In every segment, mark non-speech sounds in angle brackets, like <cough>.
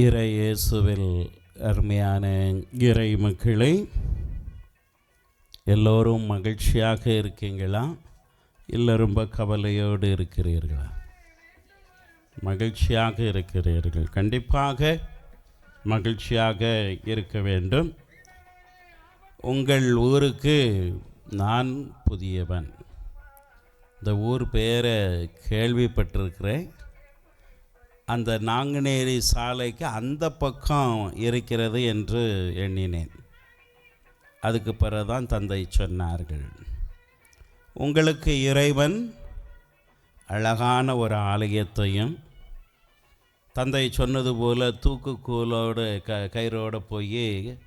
இறை இயேசுவில் அருமையான இறை மக்களே எல்லோரும் மகிழ்ச்சியாக இருக்கீங்களா? இல்லை ரொம்ப கவலையோடு இருக்கிறீர்களா? மகிழ்ச்சியாக இருக்கிறீர்கள். கண்டிப்பாக மகிழ்ச்சியாக இருக்க வேண்டும். உங்கள் ஊருக்கு நான் புதியவன். இந்த ஊர் பெயரை கேள்விப்பட்டிருக்கிறேன். அந்த நாங்குநேரி சாலைக்கு அந்த பக்கம் இருக்கிறது என்று எண்ணினேன். அதுக்கு பிறகுதான் தந்தை சொன்னார்கள் உங்களுக்கு இறைவன் அழகான ஒரு ஆலயத்தையும் தந்தை சொன்னது போல் தூக்குக்கூலோடு க கயிறோடு போய்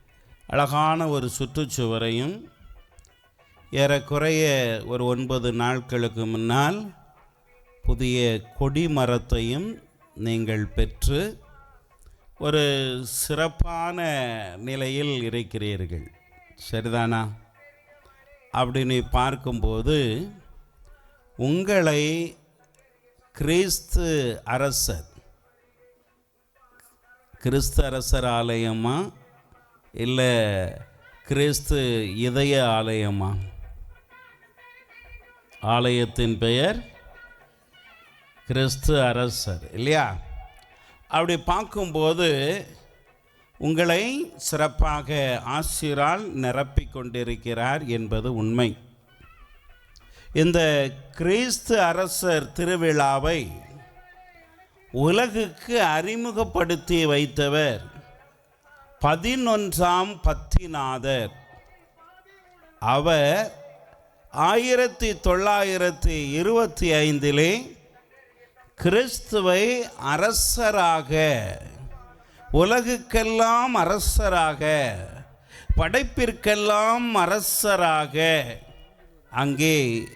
அழகான ஒரு சுற்றுச்சுவரையும் ஏறக்குறைய ஒரு ஒன்பது நாட்களுக்கு முன்னால் புதிய கொடி மரத்தையும் நீங்கள் பெற்று ஒரு சிறப்பான நிலையில் இருக்கிறீர்கள். சரிதானா? அப்படின்னு பார்க்கும்போது உங்களை கிறிஸ்து அரசர் கிறிஸ்து அரசர் ஆலயமா? இல்லை கிறிஸ்து இதய ஆலயமா? ஆலயத்தின் பெயர் கிறிஸ்து அரசர் இல்லையா? அப்படி பார்க்கும்போது உங்களை சிறப்பாக ஆசிரால் நிரப்பி கொண்டிருக்கிறார் என்பது உண்மை. இந்த கிறிஸ்து அரசர் திருவிழாவை உலகுக்கு அறிமுகப்படுத்தி வைத்தவர் பதினொன்றாம் பத்திநாதர். அவர் ஆயிரத்தி தொள்ளாயிரத்தி இருபத்தி ஐந்திலே கிறிஸ்துவை அரசராக உலகுக்கெல்லாம் அரசராக படைப்பிற்கெல்லாம் அரசராக அங்கே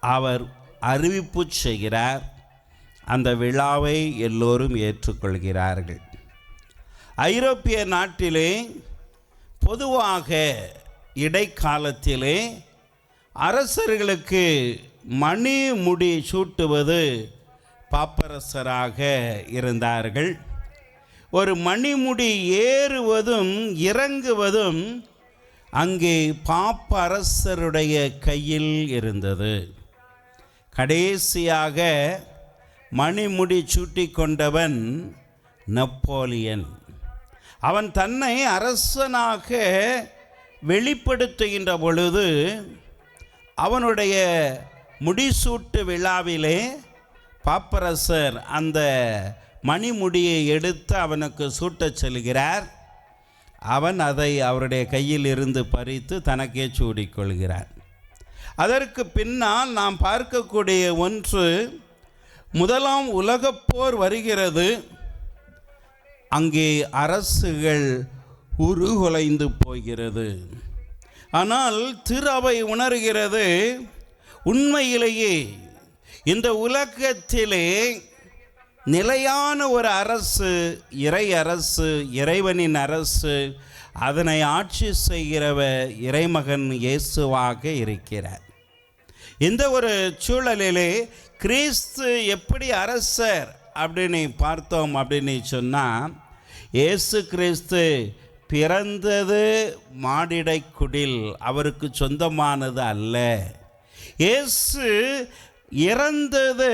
அவர் அறிவிப்பு செய்கிறார். அந்த விழாவை எல்லோரும் ஏற்றுக்கொள்கிறார்கள். ஐரோப்பிய நாட்டிலே பொதுவாக இடைக்காலத்திலே அரசர்களுக்கு மணி முடி சூட்டுவது பாப்பரசராக இருந்தார்கள். ஒரு மணிமுடி ஏறுவதும் இறங்குவதும் அங்கே பாப்பரசருடைய கையில் இருந்தது. கடைசியாக மணிமுடி சூட்டி கொண்டவன் நெப்போலியன். அவன் தன்னை அரசனாக வெளிப்படுத்துகின்ற பொழுது அவனுடைய முடிசூட்டு விழாவிலே பாப்பரசர் அந்த மணிமுடியை எடுத்து அவனுக்கு சூட்டச் செல்கிறார். அவன் அதை அவருடைய கையில் இருந்து பறித்து தனக்கே சூடிக்கொள்கிறார் அதற்கு பின்னால் நாம் பார்க்கக்கூடிய ஒன்று முதலாம் உலகப்போர் வருகிறது. அங்கே அரசுகள் உருகுலைந்து போகிறது. ஆனால் திரு அவை உணர்கிறது. உண்மையிலேயே இந்த உலகத்திலே நிலையான ஒரு அரசு இறை அரசு இறைவனின் அரசு அதனை ஆட்சி செய்கிறவ இறைமகன் இயேசுவாக இருக்கிறார். இந்த ஒரு சூழலிலே கிறிஸ்து எப்படி அரசர் அப்படின்னு பார்த்தோம் அப்படின்னு சொன்னால் இயேசு கிறிஸ்து பிறந்தது மாடிடை குடில் அவருக்கு சொந்தமானது அல்ல. இயேசு இறந்தது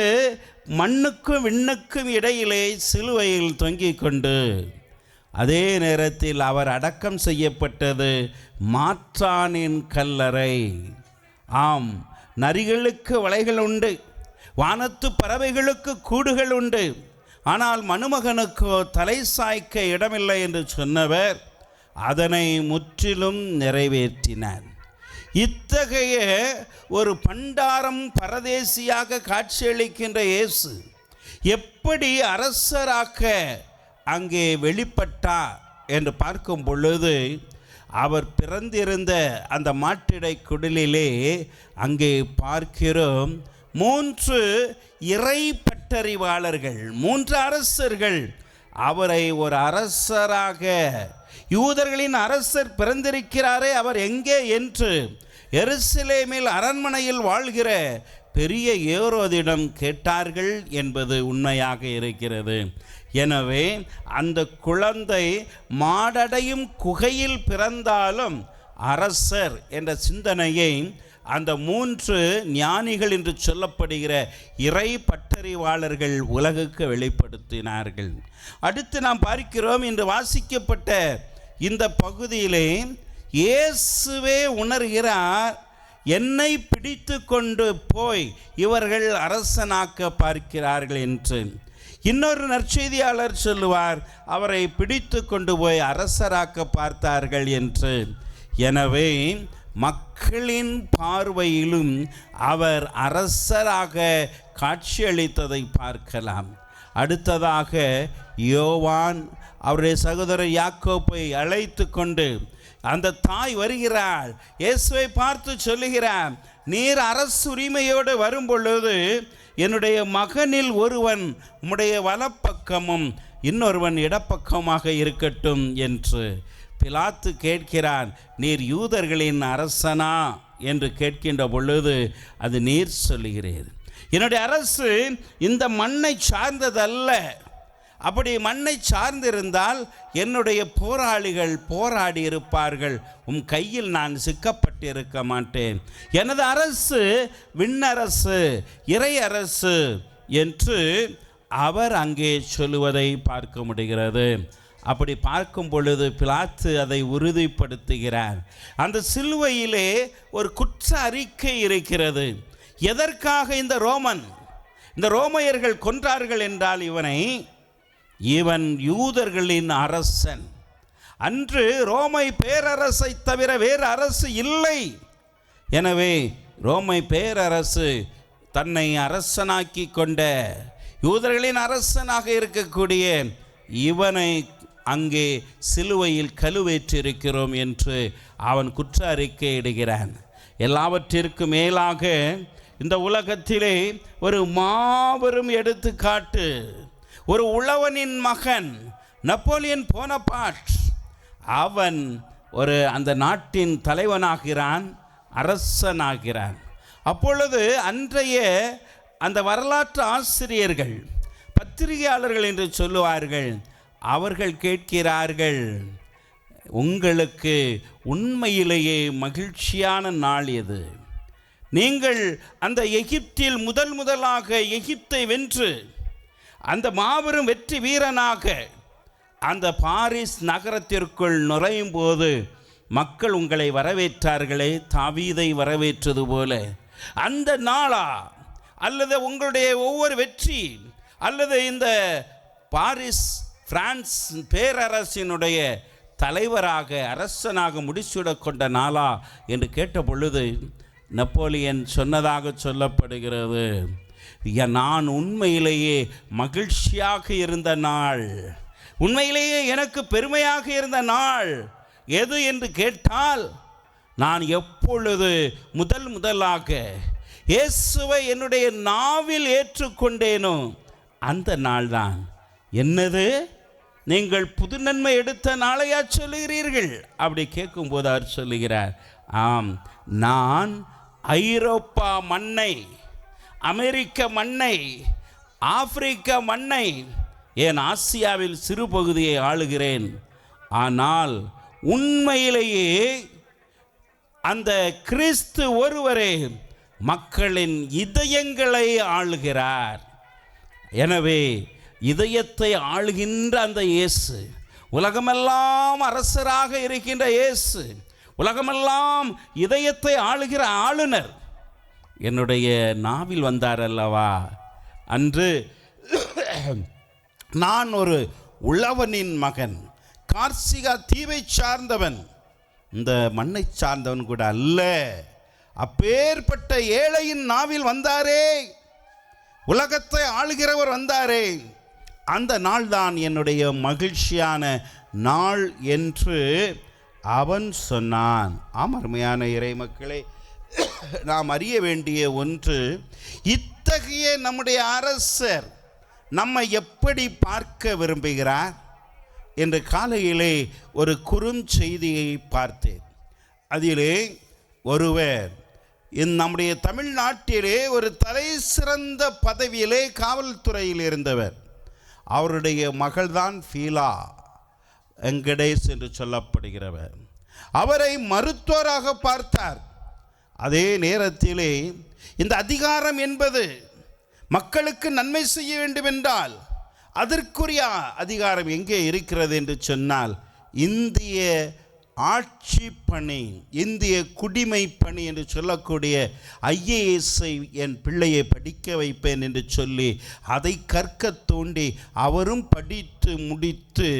மண்ணுக்கும் விண்ணுக்கும் இடையிலே சிலுவையில் தொங்கிக் கொண்டு அதே நேரத்தில் அவர் அடக்கம் செய்யப்பட்டது மாற்றானின் கல்லறை. ஆம் நரிகளுக்கு வலைகள் உண்டு வானத்து பறவைகளுக்கு கூடுகள் உண்டு. ஆனால் மணுமகனுக்கோ தலை சாய்க்க இடமில்லை என்று சொன்னவர் அதனை முற்றிலும் நிறைவேற்றினார். இத்தகைய ஒரு பண்டாரம் பரதேசியாக காட்சியளிக்கின்ற இயேசு எப்படி அரசராக்க அங்கே வெளிப்பட்டா என்று பார்க்கும் பொழுது அவர் பிறந்திருந்த அந்த மாட்டிடை குடிலே அங்கே பார்க்கிறோம் மூன்று இறை பட்டறிவாளர்கள் மூன்று அரசர்கள் அவரை ஒரு அரசராக யூதர்களின் அரசர் பிறந்திருக்கிறாரே அவர் எங்கே என்று எருசலேமில் அரண்மனையில் வாழ்கிற பெரிய ஏரோதிடம் கேட்டார்கள் என்பது உண்மையாக இருக்கிறது. எனவே அந்த குழந்தை மாடடையும் குகையில் பிறந்தாலும் அரசர் என்ற சிந்தனையை அந்த மூன்று ஞானிகள் என்று சொல்லப்படுகிற இறை பட்டறிவாளர்கள் உலகுக்கு வெளிப்படுத்தினார்கள். அடுத்து நாம் பார்க்கிறோம் இன்று வாசிக்கப்பட்ட இந்த பகுதியிலே இயேசுவே உணர்கிறார் என்னை பிடித்து கொண்டு போய் இவர்கள் அரசனாக்க பார்க்கிறார்கள் என்று. இன்னொரு நற்செய்தியாளர் சொல்லுவார் அவரை பிடித்து கொண்டு போய் அரசராக்க பார்த்தார்கள் என்று. எனவே மக்களின் பார்வையிலும் அவர் அரசராக காட்சியளித்ததை பார்க்கலாம். அடுத்ததாக யோவான் அவருடைய சகோதரர் யாக்கோப்பை அழைத்து கொண்டு அந்த தாய் வருகிறாள். இயேசுவை பார்த்து சொல்லுகிறார் நீர் அரசு உரிமையோடு வரும் பொழுது என்னுடைய மகனில் ஒருவன் உம்முடைய வலப்பக்கமும் இன்னொருவன் இடப்பக்கமாக இருக்கட்டும் என்று பிலாத்து கேட்கிறான். நீர் யூதர்களின் அரசனா? என்று கேட்கின்ற பொழுது அது நீர் சொல்லுகிறீர். என்னுடைய அரசு இந்த மண்ணை சார்ந்ததல்ல. அப்படி மண்ணை சார்ந்திருந்தால் என்னுடைய போராளிகள் போராடி இருப்பார்கள் உம் கையில் நான் சிக்கப்பட்டிருக்க மாட்டேன். எனது அரசு விண்ணரசு இறை அரசு என்று அவர் அங்கே சொல்லுவதை பார்க்க முடிகிறது. அப்படி பார்க்கும் பொழுது பிளாத்து அதை உறுதிப்படுத்துகிறார். அந்த சிலுவையிலே ஒரு குற்ற அறிக்கை இருக்கிறது. எதற்காக இந்த ரோமன் இந்த ரோமையர்கள் கொன்றார்கள் என்றால் இவனை இவன் யூதர்களின் அரசன். அன்று ரோமை பேரரசை தவிர வேறு அரசு இல்லை. எனவே ரோமை பேரரசு தன்னை அரசனாக்கி கொண்ட யூதர்களின் அரசனாக இருக்கக்கூடிய இவனை அங்கே சிலுவையில் கழுவேற்றிருக்கிறோம் என்று அவன் குற்ற அறிக்கை இடுகிறான். எல்லாவற்றிற்கும் மேலாக இந்த உலகத்திலே ஒரு மாபெரும் எடுத்துக்காட்டு ஒரு உழவனின் மகன் நப்போலியன் போனபாட். அவன் ஒரு அந்த நாட்டின் தலைவனாகிறான் அரசனாகிறான். அப்பொழுது அன்றைய அந்த வரலாற்று ஆசிரியர்கள் பத்திரிகையாளர்கள் என்று சொல்லுவார்கள் அவர்கள் கேட்கிறார்கள் உங்களுக்கு உண்மையிலேயே மகிழ்ச்சியான நாள் எது? நீங்கள் அந்த எகிப்தில் முதல் முதலாக எகிப்தை வென்று அந்த மாபெரும் வெற்றி வீரனாக அந்த பாரிஸ் நகரத்திற்குள் நுழையும் போது மக்கள் உங்களை வரவேற்றார்களே தாவீதை வரவேற்றது போல. அந்த நாளா அல்லது உங்களுடைய ஒவ்வொரு வெற்றி அல்லது இந்த பாரிஸ் பிரான்ஸ் பேரரசினுடைய தலைவராக அரசனாக முடிசூடக் கொண்ட நாளா என்று கேட்ட பொழுது நப்போலியன் சொன்னதாக சொல்லப்படுகிறது. நான் உண்மையிலேயே மகிழ்ச்சியாக இருந்த நாள். உண்மையிலேயே எனக்கு பெருமையாக இருந்த நாள். எது என்று கேட்டால் நான் எப்பொழுது முதல் முதலாக இயேசுவை என்னுடைய நாவில் ஏற்றுக்கொண்டேனோ அந்த நாள்தான். என்னது? நீங்கள் புது நன்மை எடுத்த நாளையா சொல்லுகிறீர்கள்? அப்படி கேட்கும்போது அவர் சொல்லுகிறார் ஆம் நான் ஐரோப்பா மண்ணை அமெரிக்க மண்ணை ஆப்பிரிக்க மண்ணை ஏன் ஆசியாவில் சிறு பகுதியை ஆளுகிறேன். ஆனால் உண்மையிலேயே அந்த கிறிஸ்து ஒருவரே மக்களின் இதயங்களை ஆளுகிறார். எனவே இதயத்தை ஆளுகின்ற அந்த இயேசு உலகமெல்லாம் அரசராக இருக்கின்ற இயேசு உலகமெல்லாம் இதயத்தை ஆளுகிற ஆளுநர் என்னுடைய நாவில் வந்தார் அல்லவா அன்று நான் ஒரு உழவனின் மகன் கார்சிகா தீவை சார்ந்தவன். இந்த மண்ணை சார்ந்தவன் கூட அல்ல. அப்பேற்பட்ட ஏழையின் நாவில் வந்தாரே. உலகத்தை ஆளுகிறவர் வந்தாரே. அந்த நாள்தான் என்னுடைய மகிழ்ச்சியான நாள் என்று அவன் சொன்னான். ஆம் இறை மக்களே <coughs> நாம் அறிய வேண்டிய ஒன்று இத்தகைய நம்முடைய அரசர் நம்மை எப்படி பார்க்க விரும்புகிறார்? என்று காலையிலே ஒரு குறுஞ்செய்தியை பார்த்தேன். அதிலே ஒருவர் நம்முடைய தமிழ்நாட்டிலே ஒரு தலை சிறந்த பதவியிலே காவல்துறையில் இருந்தவர். அவருடைய மகள்தான் ஃபீலா வெங்கடேஷ் என்று சொல்லப்படுகிறவர். அவரை மருத்துவராக பார்த்தார். அதே நேரத்திலே இந்த அதிகாரம் என்பது மக்களுக்கு நன்மை செய்ய வேண்டும் என்றால் அதற்குரிய அதிகாரம் எங்கே இருக்கிறது என்று சொன்னால் இந்திய ஆட்சி பணி இந்திய குடிமை பணி என்று சொல்லக்கூடிய ஐஏஎஸ்ஐ என் பிள்ளையை படிக்க வைப்பேன் என்று சொல்லி அதை கற்க தூண்டி அவரும் படித்து முடித்து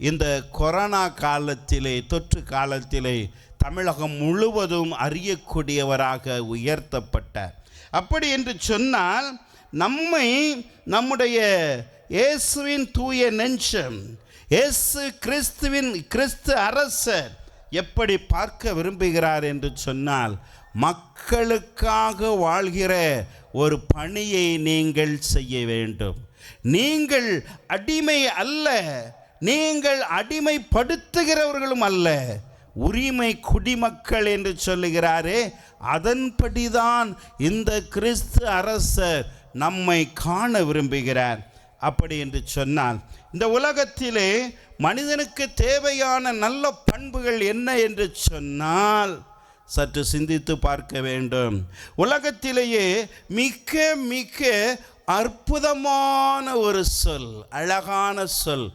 இந்த கொரோனா காலத்திலே தொற்று காலத்திலே தமிழகம் முழுவதும் அறியக்கூடியவராக உயர்த்தப்பட்டார். அப்படி என்று சொன்னால் நம்மை நம்முடைய இயேசுவின் தூய நெஞ்சம் இயேசு கிறிஸ்துவின் கிறிஸ்து அரசர் எப்படி பார்க்க விரும்புகிறார் என்று சொன்னால் மக்களுக்காக வாழ்கிற ஒரு பணியை நீங்கள் செய்ய வேண்டும். நீங்கள் அடிமை அல்ல நீங்கள் அடிமைப்படுத்துகிறவர்களும் அல்ல. உரிமை குடிமக்கள் என்று சொல்லுகிறாரே அதன்படிதான் இந்த கிறிஸ்து அரசர் நம்மை காண விரும்புகிறார். அப்படி என்று சொன்னால் இந்த உலகத்திலே மனிதனுக்கு தேவையான நல்ல பண்புகள் என்ன என்று சொன்னால் சற்று சிந்தித்து பார்க்க வேண்டும். உலகத்திலேயே மிக மிக அற்புதமான ஒரு சொல் அழகான சொல்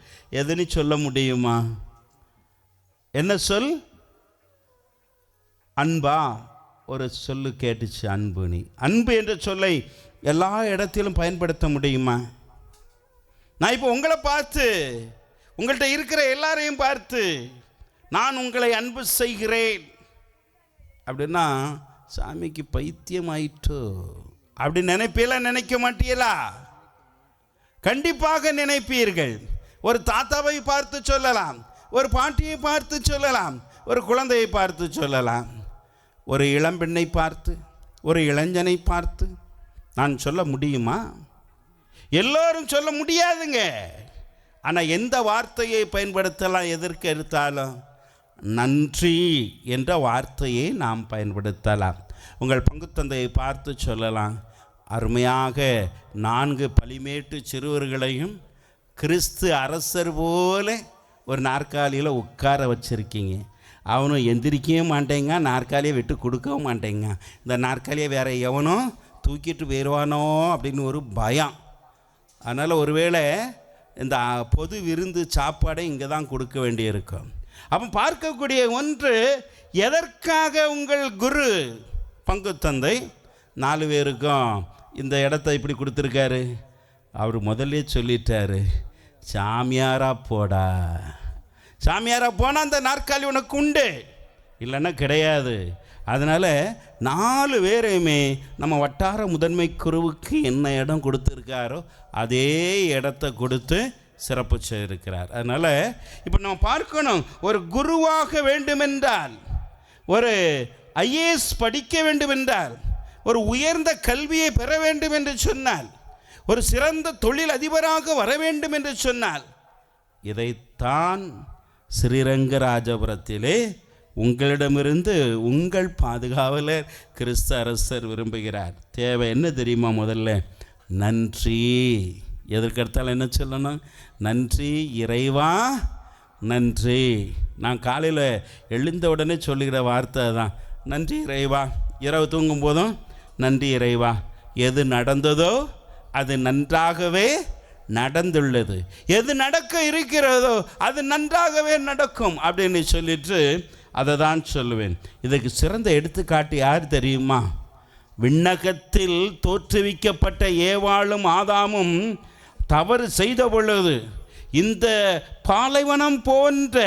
எதுன்னு சொல்ல முடியுமா? என்ன சொல்? அன்பா ஒரு சொல்லு கேட்டுச்சு அன்பு நீ. அன்பு என்ற சொல்லை எல்லா இடத்திலும் பயன்படுத்த முடியுமா? நான் இப்போ உங்களை பார்த்து உங்கள்கிட்ட இருக்கிற எல்லாரையும் பார்த்து நான் உங்களை அன்பு செய்கிறேன். அப்படின்னா சாமிக்கு பைத்தியம் ஆயிட்டோ அப்படி நினைப்பீல நினைக்க மாட்டீங்களா கண்டிப்பாக நினைப்பீர்கள். ஒரு தாத்தாவை பார்த்து சொல்லலாம் ஒரு பாட்டியை பார்த்து சொல்லலாம் ஒரு குழந்தையை பார்த்து சொல்லலாம். ஒரு இளம்பெண்ணை பார்த்து ஒரு இளைஞனை பார்த்து நான் சொல்ல முடியுமா? எல்லோரும் சொல்ல முடியாதுங்க. ஆனால் எந்த வார்த்தையை பயன்படுத்தலாம் எதற்கு எடுத்தாலும்? நன்றி என்ற வார்த்தையை நாம் பயன்படுத்தலாம். உங்கள் பங்குத்தந்தையை பார்த்து சொல்லலாம். அருமையாக நான்கு பலிமேட்டு சிறுவர்களையும் கிறிஸ்து அரசர் போல ஒரு நாற்காலியில் உட்கார வச்சுருக்கீங்க. அவனும் எந்திரிக்கவே மாட்டேங்க நாற்காலியை விட்டு கொடுக்கவும் மாட்டேங்க. இந்த நாற்காலியை வேறு எவனும் தூக்கிட்டு போயிடுவானோ அப்படின்னு ஒரு பயம். அதனால் ஒருவேளை இந்த பொது விருந்து சாப்பாடை இங்கே தான் கொடுக்க வேண்டியிருக்கும். அப்போ பார்க்கக்கூடிய ஒன்று எதற்காக உங்கள் குரு? பங்கு தந்தை நாலு பேருக்கும் இந்த இடத்த இப்படி கொடுத்துருக்காரு. அவர் முதல்ல சொல்லிட்டாரு சாமியாரா போடா. சாமியாராக போனால் அந்த நாற்காலி உனக்கு உண்டு. இல்லைன்னா கிடையாது. அதனால் நாலு பேரையுமே நம்ம வட்டார முதன்மை குருவுக்கு என்ன இடம் கொடுத்துருக்காரோ அதே இடத்த கொடுத்து சிறப்பு செய்திருக்கிறார். அதனால் இப்போ நம்ம பார்க்கணும் ஒரு குருவாக வேண்டுமென்றால் ஒரு ஐஏஎஸ் படிக்க வேண்டுமென்றால் ஒரு உயர்ந்த கல்வியை பெற வேண்டும் என்று சொன்னால் ஒரு சிறந்த தொழில் அதிபராக வர வேண்டும் என்று சொன்னால் இதைத்தான் ஸ்ரீரங்கராஜபுரத்திலே உங்களிடமிருந்து உங்கள் பாதுகாவலர் கிறிஸ்து அரசர் விரும்புகிறார். தேவை என்ன தெரியுமா முதல்ல? நன்றி. எதற்கடுத்தால் என்ன சொல்லணும்? நன்றி இறைவா நன்றி. நான் காலையில் எழுந்த உடனே சொல்லுகிற வார்த்தை தான் நன்றி இறைவா. இரவு தூங்கும் போதும் நன்றி இறைவா. எது நடந்ததோ அது நன்றாகவே நடந்துள்ளது. எது நடக்க இருக்கிறதோ அது நன்றாகவே நடக்கும் அப்படின்னு சொல்லிட்டு அதை தான் சொல்லுவேன். இதுக்கு சிறந்த எடுத்துக்காட்டு யார் தெரியுமா? விண்ணகத்தில் தோற்றுவிக்கப்பட்ட ஏவாளும் ஆதாமும் தவறு செய்த பொழுது இந்த பாலைவனம் போன்ற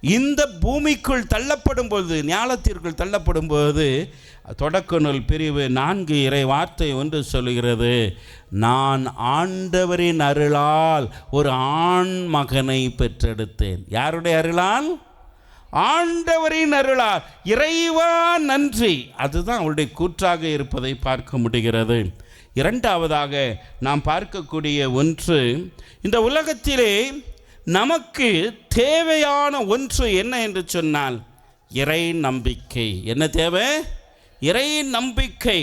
இந்த பூமிக்குள் தள்ளப்படும் பொழுது ஞாலத்திற்குள் தள்ளப்படும் பொழுது தொடக்க நூல் பிரிவு நான்கு இறை வார்த்தை ஒன்று சொல்லுகிறது. நான் ஆண்டவரின் அருளால் ஒரு ஆண் மகனை பெற்றெடுத்தேன். யாருடைய அருளால்? ஆண்டவரின் அருளால். இறைவா நன்றி. அதுதான் அவருடைய கூற்றாக இருப்பதை பார்க்க முடிகிறது. இரண்டாவதாக நாம் பார்க்கக்கூடிய ஒன்று இந்த உலகத்திலே நமக்கு தேவையான ஒன்று என்ன என்று சொன்னால் இறை நம்பிக்கை. என்ன தேவை? இறை நம்பிக்கை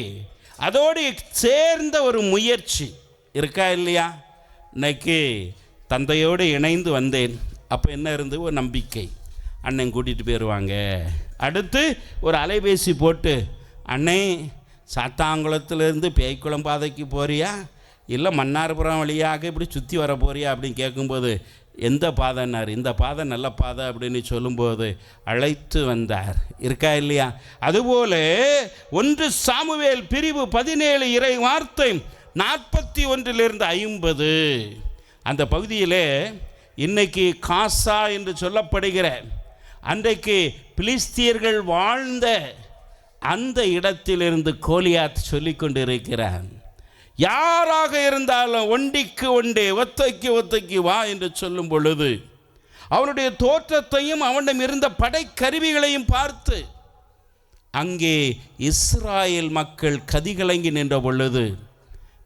அதோடு சேர்ந்த ஒரு முயற்சி. இருக்கா இல்லையா? இன்னைக்கு தந்தையோடு இணைந்து வந்தேன். அப்போ என்ன இருந்து? ஒரு நம்பிக்கை. அண்ணன் கூட்டிகிட்டு போயிடுவாங்க அடுத்து ஒரு அலைபேசி போட்டு அண்ணே சாத்தாங்குளத்துலேருந்து பேய்க்குளம் பாதைக்கு போறியா? இல்லை மன்னார்புரம் வழியாக இப்படி சுற்றி வர போறியா? அப்படின்னு கேட்கும்போது எந்த பாதைன்னார் இந்த பாதை நல்ல பாதை அப்படின்னு சொல்லும்போது அழைத்து வந்தார். இருக்கா இல்லையா? அதுபோல ஒன்று சாமுவேல் பிரிவு பதினேழு இறை வார்த்தை நாற்பத்தி ஒன்றிலிருந்து ஐம்பது. அந்த பகுதியிலே இன்னைக்கு காசா என்று சொல்லப்படுகிற அன்றைக்கு பிலிஸ்தியர்கள் வாழ்ந்த அந்த இடத்திலிருந்து கோலியாத் சொல்லிக் கொண்டிருக்கிறான் யாராக இருந்தாலும் ஒண்டிக்கு ஒண்டே ஒத்தைக்கு ஒத்தைக்கு வா என்று சொல்லும் பொழுது அவனுடைய தோற்றத்தையும் அவனிடம் இருந்த படைக்கருவிகளையும் பார்த்து அங்கே இஸ்ராயல் மக்கள் கதிகலங்கி நின்ற பொழுது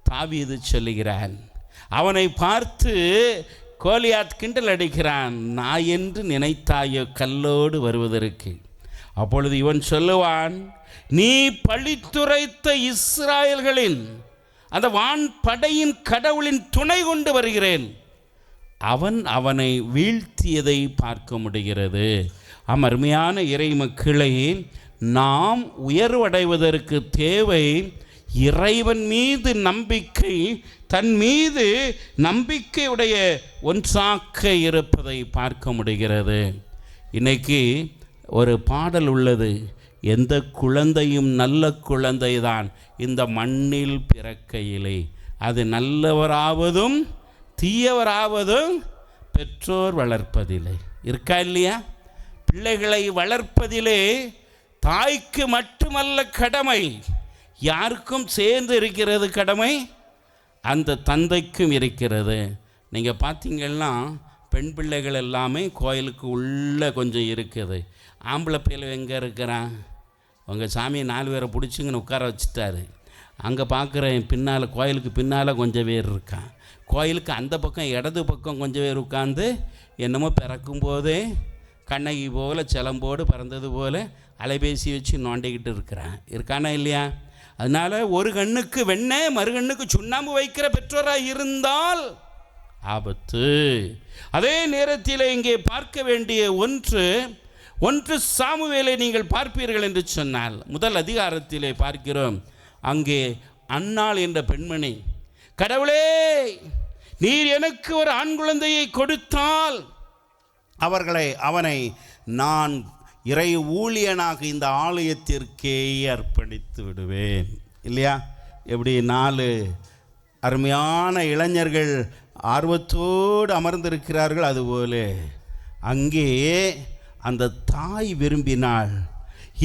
தாவீது சொல்லுகிறான் அவனை பார்த்து கோலியாத் கிண்டல் அடிக்கிறான் நான் என்று நினைத்தாயோ கல்லோடு வருவதற்கு? அப்பொழுது இவன் சொல்லுவான் நீ பழித்துரைத்த இஸ்ராயல்களின் அந்த வான் படையின் கடவுளின் துணை கொண்டு வருகிறேன். அவன் அவனை வீழ்த்தியதை பார்க்க முடிகிறது. அமர்மையான அருமையான இறை மக்களை நாம் உயர்வடைவதற்கு தேவை இறைவன் மீது நம்பிக்கை தன் மீது நம்பிக்கையுடைய ஒன்றாக்க இருப்பதை பார்க்க முடிகிறது. இன்னைக்கு ஒரு பாடல் உள்ளது. எந்த குழந்தையும் நல்ல குழந்தைதான். இந்த மண்ணில் பிறக்கையிலே. அது நல்லவராவதும் தீயவராவதும் பெற்றோர் வளர்ப்பதில்லை இருக்கா இல்லையா? பிள்ளைகளை வளர்ப்பதிலே தாய்க்கு மட்டுமல்ல கடமை. யாருக்கும் சேர்ந்து இருக்கிறது கடமை? அந்த தந்தைக்கும் இருக்கிறது. நீங்கள் பார்த்தீங்கன்னா பெண் பிள்ளைகள் எல்லாமே கோயிலுக்கு உள்ளே கொஞ்சம் இருக்குது. ஆம்பளை பிள்ளை எங்கே இருக்கிறான் உங்கள் சாமியை நாலு பேரை பிடிச்சிங்கன்னு உட்கார வச்சுட்டாரு. அங்கே பார்க்குறேன் பின்னால் கோயிலுக்கு பின்னால் கொஞ்சம் பேர் இருக்கான். கோயிலுக்கு அந்த பக்கம் இடது பக்கம் கொஞ்சம் பேர் உட்காந்து என்னமோ பிறக்கும் போதே கண்ணகி போல் சிலம்போடு பிறந்தது போல் அலைபேசி வச்சு நோண்டிக்கிட்டு இருக்கிறான். இருக்கானா இல்லையா? அதனால் ஒரு கண்ணுக்கு வெண்ணெய் மறுகண்ணுக்கு சுண்ணாம்பு வைக்கிற பெற்றோராக இருந்தால் ஆபத்து. அதே நேரத்தில் இங்கே பார்க்க வேண்டிய ஒன்று ஒன்று சாமுவேலை நீங்கள் பார்ப்பீர்கள் என்று சொன்னால் முதல் அதிகாரத்திலே பார்க்கிறோம். அங்கே அன்னாள் என்ற பெண்மணி கடவுளே நீர் எனக்கு ஒரு ஆண் குழந்தையை கொடுத்தால் அவர்களை அவனை நான் இறை ஊழியனாக இந்த ஆலயத்திற்கே அர்ப்பணித்து விடுவேன். இல்லையா? எப்படி நாலு அருமையான இளைஞர்கள் ஆர்வத்தோடு அமர்ந்திருக்கிறார்கள் அதுபோல அங்கே அந்த தாய் விரும்பினாள்.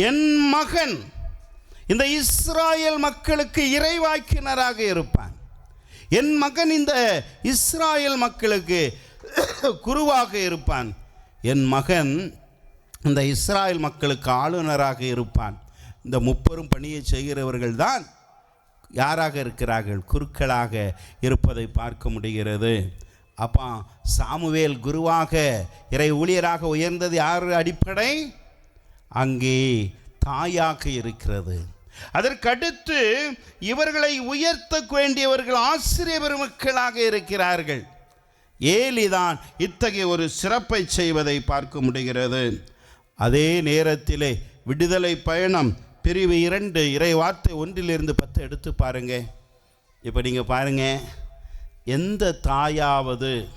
என் மகன் இந்த இஸ்ராயல் மக்களுக்கு இறைவாக்கினராக இருப்பான். என் மகன் இந்த இஸ்ராயல் மக்களுக்கு குருவாக இருப்பான். என் மகன் இந்த இஸ்ராயல் மக்களுக்கு ஆளுநராக இருப்பான். இந்த முப்பெரும் பணியை செய்கிறவர்கள் தான் யாராக இருக்கிறார்கள்? குருக்களாக இருப்பதை பார்க்க முடிகிறது. அப்பா சாமுவேல் குருவாக இறை ஊழியராக உயர்ந்தது யார் அடிப்படை? அங்கே தாயாக இருக்கிறது. அதற்கடுத்து இவர்களை உயர்த்த வேண்டியவர்கள் ஆசிரிய பெருமக்களாக இருக்கிறார்கள். ஏலிதான் இத்தகைய ஒரு சிறப்பை செய்வதை பார்க்க முடிகிறது. அதே நேரத்திலே விடுதலை பயணம் பிரிவு இரண்டு இறை வார்த்தை ஒன்றிலிருந்து பத்து எடுத்து பாருங்க. இப்போ நீங்கள் பாருங்கள் எந்த தாயாவது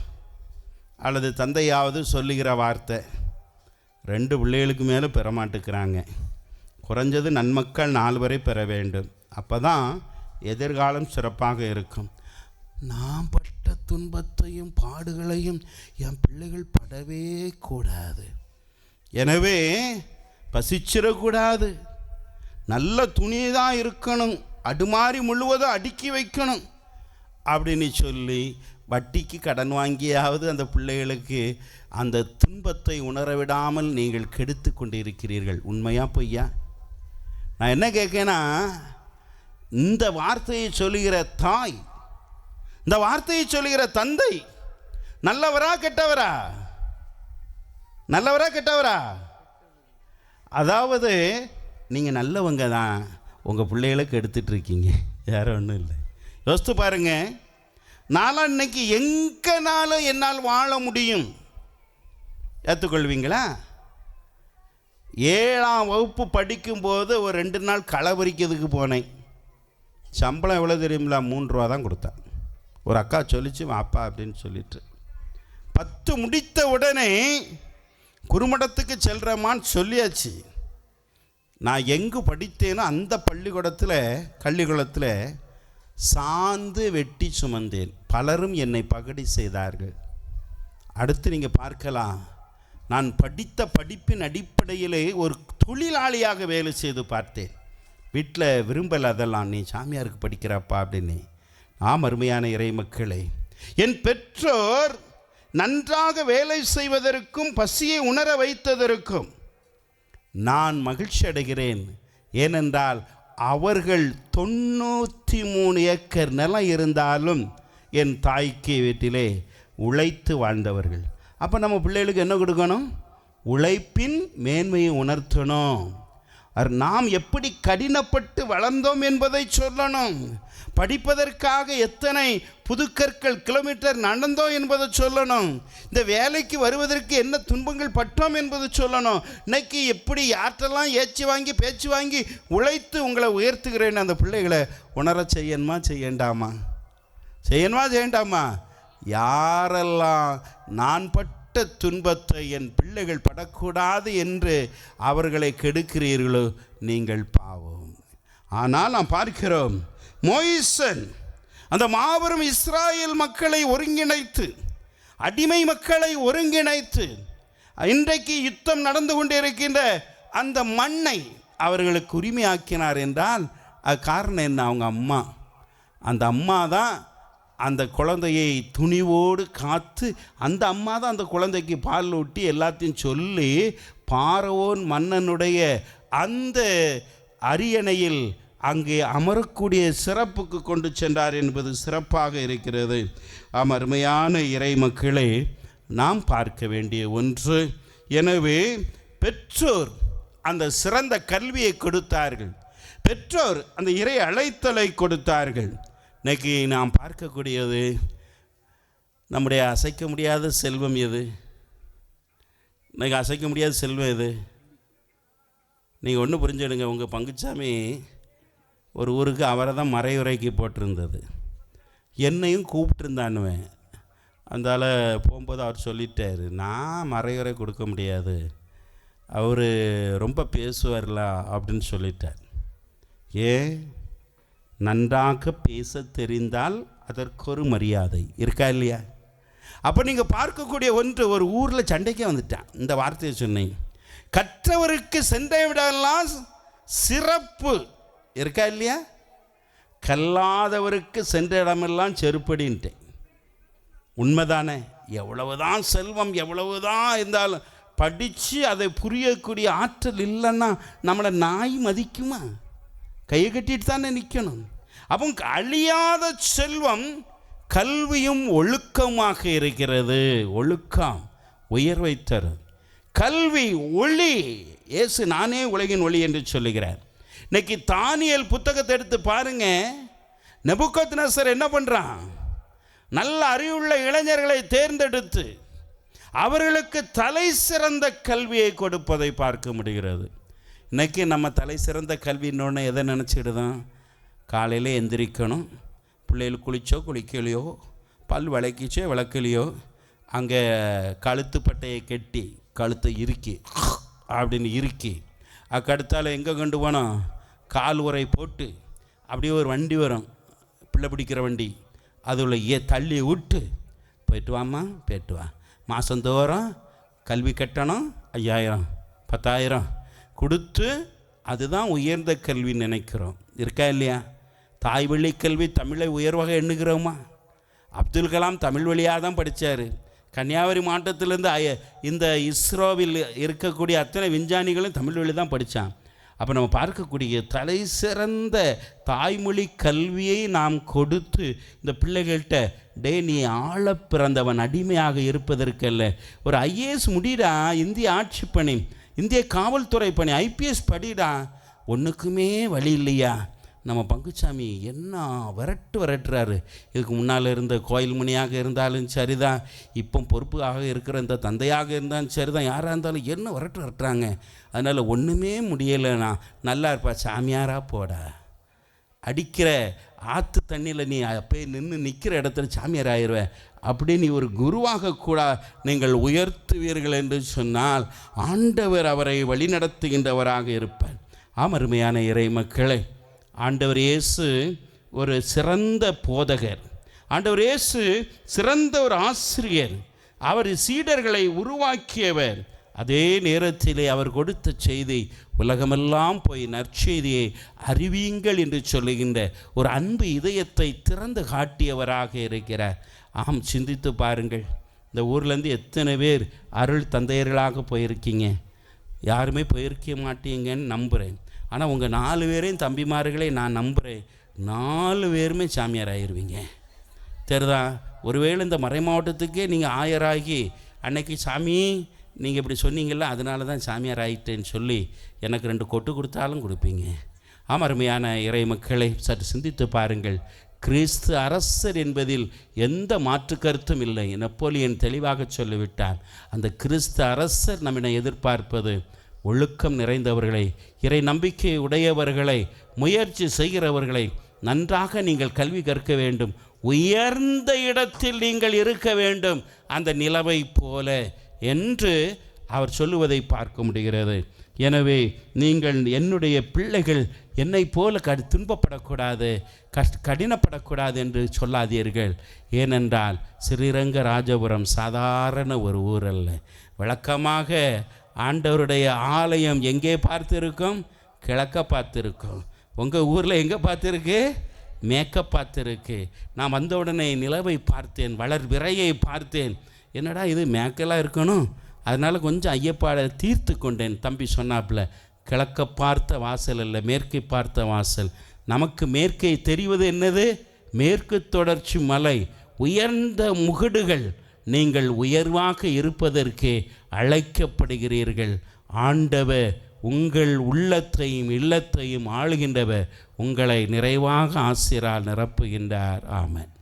அல்லது தந்தையாவது சொல்லுகிற வார்த்தை ரெண்டு பிள்ளைகளுக்கு மேலே பெறமாட்டுக்கிறாங்க குறைஞ்சது நன்மக்கள் நாலு வரை பெற வேண்டும். அப்போ தான் எதிர்காலம் சிறப்பாக இருக்கும். நான் பட்ட துன்பத்தையும் பாடுகளையும் என் பிள்ளைகள் படவே கூடாது. எனவே பசிச்சிடக்கூடாது. நல்ல துணி தான் இருக்கணும். அடுமாறி முழுவதும் அடுக்கி வைக்கணும். அப்படின்னு சொல்லி வட்டிக்கு கடன் வாங்கியாவது அந்த பிள்ளைகளுக்கு அந்த துன்பத்தை உணர விடாமல் நீங்கள் கெடுத்து கொண்டிருக்கிறீர்கள். உண்மையா பொய்யா? நான் என்ன கேட்கேன்னா இந்த வார்த்தையை சொல்லுகிற தாய் இந்த வார்த்தையை சொல்லுகிற தந்தை நல்லவரா கெட்டவரா? நல்லவரா கெட்டவரா? அதாவது நீங்கள் நல்லவங்க தான். உங்கள் பிள்ளைகளுக்கு எடுத்துட்டு இருக்கீங்க. ஒன்றும் இல்லை. யோசித்து பாருங்க. நாளாக இன்னைக்கு எங்கனாலும் என்னால் வாழ முடியும்? ஏற்றுக்கொள்வீங்களா ஏழாம் வகுப்பு படிக்கும்போது ஒரு ரெண்டு நாள் களவரிக்கிறதுக்கு போனேன். சம்பளம் எவ்வளோ தெரியுங்களா மூன்று ரூபா தான் கொடுத்தேன். ஒரு அக்கா சொல்லிச்சு வாப்பா அப்படின்னு சொல்லிட்டு. பத்து முடித்த உடனே குறுமடத்துக்கு செல்கிறமான்னு சொல்லியாச்சு. நான் எங்கு படித்தேனோ அந்த பள்ளிக்கூடத்தில் கள்ளிக்குளத்தில் சாந்து வெட்டி சுமந்தேன். பலரும் என்னை பகடி செய்தார்கள். அடுத்து நீங்கள் பார்க்கலாம். நான் படித்த படிப்பின் அடிப்படையிலே ஒரு தொழிலாளியாக வேலை செய்து பார்த்தேன். வீட்டில் விரும்பலை அதெல்லாம். நீ சாமியாருக்கு படிக்கிறப்பா அப்படின்னு. ஆம் அருமையான இறை மக்களே. என் பெற்றோர் நன்றாக வேலை செய்வதற்கும் பசியை உணர வைத்ததற்கும் நான் மகிழ்ச்சி அடைகிறேன் ஏனென்றால் அவர்கள் தொண்ணூற்றி மூணு ஏக்கர் நிலம் இருந்தாலும் என் தாய்க்கு வீட்டிலே உழைத்து வாழ்ந்தவர்கள். அப்போ நம்ம பிள்ளைகளுக்கு என்ன கொடுக்கணும்? உழைப்பின் மேன்மையை உணர்த்தணும். நாம் எப்படி கடினப்பட்டு வளர்ந்தோம் என்பதை சொல்லணும். படிப்பதற்காக எத்தனை புதுக்கற்கள் கிலோமீட்டர் நடந்தோம் என்பதை சொல்லணும். இந்த வேலைக்கு வருவதற்கு என்ன துன்பங்கள் பட்டோம் என்பதை சொல்லணும். இன்னைக்கு எப்படி யார்ட்டெல்லாம் ஏச்சு வாங்கி பேச்சு வாங்கி உழைத்து உங்களை உயர்த்துகிறேன்னு அந்த பிள்ளைகளை உணர செய்யணுமா செய்யண்டாமா? செய்யணுமா செய்யண்டாமா? யாரெல்லாம் நான் பட்ட துன்பத்தை என் பிள்ளைகள் படக்கூடாது என்று அவர்களை கெடுக்கிறீர்களோ நீங்கள் பாவம். ஆனால் நாம் பார்க்கிறோம் மோயிசன் அந்த மாபெரும் இஸ்ராயேல் மக்களை ஒருங்கிணைத்து அடிமை மக்களை ஒருங்கிணைத்து இன்றைக்கு யுத்தம் நடந்து கொண்டிருக்கின்ற அந்த மண்ணை அவர்களுக்கு உரிமையாக்கினார் என்றால் அது காரணம் என்ன? அவங்க அம்மா. அந்த அம்மா தான் அந்த குழந்தையை துணிவோடு காத்து அந்த அம்மா தான் அந்த குழந்தைக்கு பால் ஊட்டி எல்லாத்தையும் சொல்லி பாரவோன் மன்னனுடைய அந்த அரியணையில் அங்கே அமரக்கூடிய சிறப்புக்கு கொண்டு சென்றார் என்பது சிறப்பாக இருக்கிறது. ஆம் அருமையான இறை மக்களே நாம் பார்க்க வேண்டிய ஒன்று எனவே பெற்றோர் அந்த சிறந்த கல்வியை கொடுத்தார்கள். பெற்றோர் அந்த இறை அழைத்தலை கொடுத்தார்கள். இன்னைக்கு நாம் பார்க்கக்கூடியது நம்முடைய அசைக்க முடியாத செல்வம் எது? இன்னைக்கு அசைக்க முடியாத செல்வம் எது? நீங்கள் ஒன்று புரிஞ்சிடுங்க உங்கள் பங்குச்சாமி ஒரு ஊருக்கு அவரை தான் மறையுறைக்கு போட்டிருந்தது. என்னையும் கூப்பிட்டுருந்தானுவேன் அந்தால போகும்போது அவர் சொல்லிட்டார் நான் மறையுறை கொடுக்க முடியாது. அவர் ரொம்ப பேசுவார்ல அப்படின்னு சொல்லிட்டார். ஏன்? நன்றாக பேச தெரிந்தால் அதற்கொரு மரியாதை. இருக்கா இல்லையா? அப்போ நீங்கள் பார்க்கக்கூடிய ஒன்று ஒரு ஊரில் சண்டைக்கே வந்துட்டான். இந்த வார்த்தையை சொன்னேன். கற்றவருக்கு சென்ற விடலாம் சிறப்பு. இருக்கா இல்லையா? கல்லாதவருக்கு சென்ற இடமெல்லாம் செருப்படின்ட்டேன். உண்மைதானே? எவ்வளவுதான் செல்வம் எவ்வளவுதான் இருந்தாலும் படித்து அதை புரியக்கூடிய ஆற்றல் இல்லைன்னா நம்மளை நாய் மதிக்குமா? கையை கட்டிட்டு தானே நிற்கணும் அப்போ அழியாத செல்வம் கல்வியும் ஒழுக்கமாக இருக்கிறது. ஒழுக்கம் உயர்வை தரும். கல்வி ஒளி. ஏசு நானே உலகின் ஒளி என்று சொல்லுகிறார். இன்னைக்கு தானியல் புத்தகத்தை எடுத்து பாருங்க. நெபுக்கத்னசர் என்ன பண்ணுறான் நல்ல அறிவுள்ள இளைஞர்களை தேர்ந்தெடுத்து அவர்களுக்கு தலை சிறந்த கல்வியை கொடுப்பதை பார்க்க முடிகிறது. இன்றைக்கி நம்ம தலை சிறந்த கல்வின்னொன்று எதை நினச்சிடுதான்? காலையில் எந்திரிக்கணும். பிள்ளைகள் குளிச்சோ குளிக்கலையோ பல் விளக்கிச்சோ விளக்கலையோ அங்கே கழுத்து பட்டையை கட்டி கழுத்தை இறுக்கி அப்படின்னு இறுக்கி அக்கடுத்தால் எங்கே கொண்டு போனோம் கால் உரை போட்டு அப்படியே ஒரு வண்டி வரும். பிள்ளை பிடிக்கிற வண்டி. அதில் ஏ தள்ளி விட்டு போயிட்டு வாம்மா போயிட்டு வா. மாதந்தோறும் கல்வி கட்டணம் ஐயாயிரம் பத்தாயிரம் கொடுத்து அதுதான் உயர்ந்த கல்வி நினைக்கிறோம். இருக்கா இல்லையா? தாய் வழி கல்வி தமிழை உயர்வாக எண்ணுகிறோமா? அப்துல் கலாம் தமிழ் வழியாக தான் படித்தார் கன்னியாகுமரி மாவட்டத்திலேருந்து இந்த இஸ்ரோவில் இருக்கக்கூடிய அத்தனை விஞ்ஞானிகளும் தமிழ் வழி தான் படித்தான் அப்போ நம்ம பார்க்கக்கூடிய தலை சிறந்த தாய்மொழி கல்வியை நாம் கொடுத்து இந்த பிள்ளைகள்கிட்ட டே நீ ஆழ பிறந்தவன் அடிமையாக இருப்பதற்கல்ல. ஒரு ஐஏஎஸ் முடிடா இந்திய ஆட்சி பணி இந்திய காவல்துறை பணி ஐபிஎஸ் படிடா ஒன்றுக்குமே வழி இல்லையா? நம்ம பங்குச்சாமி என்ன விரட்டு விரட்டுறாரு. இதுக்கு முன்னால் இருந்த கோயில் மணியாக இருந்தாலும் சரிதான். இப்போ பொறுப்பாக இருக்கிற இந்த தந்தையாக இருந்தாலும் சரிதான். யாராக இருந்தாலும் என்ன விரட்டு விரட்டுறாங்க. அதனால் ஒன்றுமே முடியலைண்ணா. நல்லா இருப்பா சாமியாராக போடா. அடிக்கிற ஆற்று தண்ணியில் நீ அப்பயே நின்று நிற்கிற இடத்துல சாமியார் ஆயிடுவேன் அப்படி நீ ஒரு குருவாக கூட நீங்கள் உயர்த்துவீர்கள் என்று சொன்னால் ஆண்டவர் அவரை வழிநடத்துகின்றவராக இருப்பார். ஆமருமையான இறை மக்களை. ஆண்டவர் இயேசு ஒரு சிறந்த போதகர். ஆண்டவர் இயேசு சிறந்த ஒரு ஆசிரியர். அவர் சீடர்களை உருவாக்கியவர். அதே நேரத்திலே அவர் கொடுத்த செய்தி உலகமெல்லாம் போய் நற்செய்தியை அறிவியுங்கள் என்று சொல்லுகின்ற ஒரு அன்பு இதயத்தை திறந்து காட்டியவராக இருக்கிறார். ஆம் சிந்தித்து பாருங்கள். இந்த ஊர்லேருந்து எத்தனை பேர் அருள் தந்தையர்களாக போயிருக்கீங்க? யாருமே போயிருக்க மாட்டீங்கன்னு நம்புகிறேன் ஆனால் உங்கள் நாலு பேரையும் தம்பிமார்களே நான் நம்புகிறேன் நாலு பேருமே சாமியார் ஆயிடுவீங்க தெரிதா ஒருவேளை இந்த மறை மாவட்டத்துக்கே நீங்கள் ஆயராகி அன்னைக்கு சாமி நீங்கள் இப்படி சொன்னீங்கல்ல அதனால தான் சாமியார் ஆயிட்டேன்னு சொல்லி எனக்கு ரெண்டு கொட்டு கொடுத்தாலும் கொடுப்பீங்க. ஆம் அருமையான இறை மக்களை சற்று சிந்தித்து பாருங்கள். கிறிஸ்து அரசர் என்பதில் எந்த மாற்று கருத்தும் இல்லை. நெப்போலியன் தெளிவாக சொல்லிவிட்டார். அந்த கிறிஸ்து அரசர் நம்மிடம் எதிர்பார்ப்பது ஒழுக்கம் நிறைந்தவர்களை இறை நம்பிக்கை உடையவர்களை முயற்சி செய்கிறவர்களை நன்றாக நீங்கள் கல்வி கற்க வேண்டும். உயர்ந்த இடத்தில் நீங்கள் இருக்க வேண்டும். அந்த நிலவை போல என்று அவர் சொல்லுவதை பார்க்க முடிகிறது. எனவே நீங்கள் என்னுடைய பிள்ளைகள் என்னை போல கடு துன்பப்படக்கூடாது கஷ் கடினப்படக்கூடாது என்று சொல்லாதீர்கள். ஏனென்றால் ஸ்ரீரங்க ராஜபுரம் சாதாரண ஒரு ஊர் அல்ல. விளக்கமாக ஆண்டவருடைய ஆலயம் எங்கே பார்த்துருக்கோம்? கிழக்க பார்த்துருக்கோம். உங்கள் ஊரில் எங்கே பார்த்துருக்கு? மேக்க பார்த்துருக்கு. நான் வந்த உடனே நிலவை பார்த்தேன் வளர் விரையை பார்த்தேன். என்னடா இது மேக்கெல்லாம் இருக்கணும்? அதனால் கொஞ்சம் ஐயப்பாடை தீர்த்து கொண்டேன் தம்பி சொன்னாப்புல. கிழக்க பார்த்த வாசல் இல்லை மேற்கை பார்த்த வாசல். நமக்கு மேற்கை தெரிவது என்னது? மேற்கு தொடர்ச்சி மலை. உயர்ந்த முகடுகள். நீங்கள் உயர்வாக இருப்பதற்கே அழைக்கப்படுகிறீர்கள். ஆண்டவர் உங்கள் உள்ளத்தையும் இல்லத்தையும் ஆளுகின்றவர். உங்களை நிறைவாக ஆசிரால் நிரப்புகின்றார். ஆமன்.